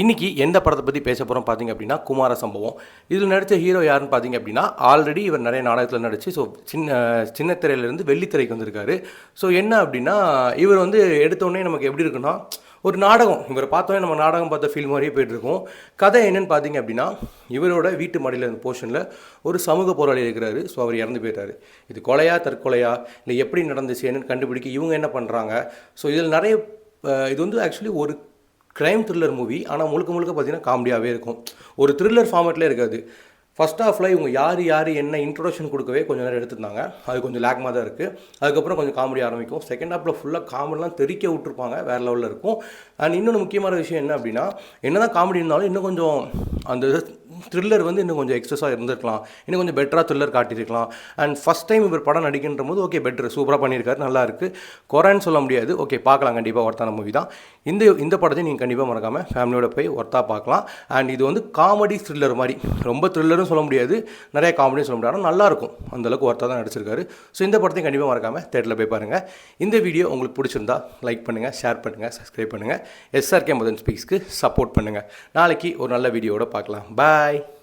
இன்னைக்கு எந்த படத்தை பற்றி பேச போகிறோம் பார்த்தீங்க அப்படின்னா குமார சம்பவம். இதில் நடித்த ஹீரோ யாருன்னு பார்த்தீங்க அப்படின்னா ஆல்ரெடி இவர் நிறைய நாடகத்தில் நடிச்சு ஸோ சின்ன சின்ன திரையிலேருந்து வெள்ளித்திரைக்கு வந்திருக்காரு. ஸோ என்ன அப்படின்னா இவர் வந்து எடுத்தோடனே நமக்கு எப்படி இருக்குன்னா ஒரு நாடகம். இவரை பார்த்தோன்னே நம்ம நாடகம் பார்த்த ஃபீல் மாதிரியே போயிட்டுருக்கோம் கதை என்னென்னு பார்த்தீங்க அப்படின்னா இவரோட வீட்டு மாடியில் இருந்த போர்ஷனில் ஒரு சமூக போராளி இருக்கிறாரு. ஸோ அவர் இறந்து போயிட்டாரு. இது கொலையா தற்கொலையா இல்லை எப்படி நடந்துச்சு என்னன்னு கண்டுபிடிக்க இவங்க என்ன பண்ணுறாங்க ஸோ இதில் நிறைய இது வந்து ஆக்சுவலி ஒரு க்ரைம் த்ரில்லர் மூவி ஆனால் முழுக்க முழுக்க பார்த்தீங்கன்னா காமெடியாகவே இருக்கும். ஒரு த்ரில்லர் ஃபார்மேட்லேயே இருக்காது. ஃபர்ஸ்ட் ஆஃப்ல இவங்க யார் யார் என்ன இன்ட்ரொடக்ஷன் கொடுக்கவே கொஞ்சம் நேரம் எடுத்திருந்தாங்க. அது கொஞ்சம் லேக்மாக தான் இருக்குது அதுக்கப்புறம் கொஞ்சம் காமெடி ஆரம்பிக்கும். செகண்ட் ஆஃபில் ஃபுல்லாக காமெடிலாம் தெறிக்க விட்டுருப்பாங்க. வேறு லெவலில் இருக்கும். அண்ட் இன்னொன்று முக்கியமான விஷயம் என்ன அப்படின்னா என்ன தான் காமெடி இருந்தாலும் இன்னும் கொஞ்சம் அந்த த்ரில்லர் வந்து இன்னும் கொஞ்சம் எக்ஸஸாக இருந்திருக்கலாம். இன்னும் கொஞ்சம் பெட்டராக த்ரில்லர் காட்டியிருக்கலாம். அண்ட் ஃபஸ்ட் டைம் இவர் படம் நடிக்கின்ற போது ஓகே பெட்டர் சூப்பராக பண்ணியிருக்காரு நல்லா இருக்குது குறைன்னு சொல்ல முடியாது. ஓகே பார்க்கலாம் கண்டிப்பாக ஒர்த்தான மூவி தான். இந்த இந்த படத்தை நீங்கள் கண்டிப்பாக மறக்காமல் ஃபேமிலியோட போய் ஒர்த்தாக பார்க்கலாம். அண்ட் இது வந்து காமெடி த்ரில்லர் மாதிரி. ரொம்ப த்ரில்லரும் சொல்ல முடியாது. நிறைய காமெடியும் சொல்ல முடியாது. ஆனால் நல்லாயிருக்கும் அந்தளவுக்கு ஒர்த்தாக தான் நடிச்சிருக்காரு. ஸோ இந்த படத்தையும் கண்டிப்பாக மறக்காமல் தேட்டரில் போய் பாருங்கள் இந்த வீடியோ உங்களுக்கு பிடிச்சிருந்தா லைக் பண்ணுங்கள் ஷேர் பண்ணுங்கள் சப்ஸ்கிரைப் பண்ணுங்கள் எஸ்ஆர்கே மதன் ஸ்பீக்ஸ்க்கு சப்போர்ட் பண்ணுங்கள் நாளைக்கு ஒரு நல்ல வீடியோட பார்க்கலாம். பாய் Bye.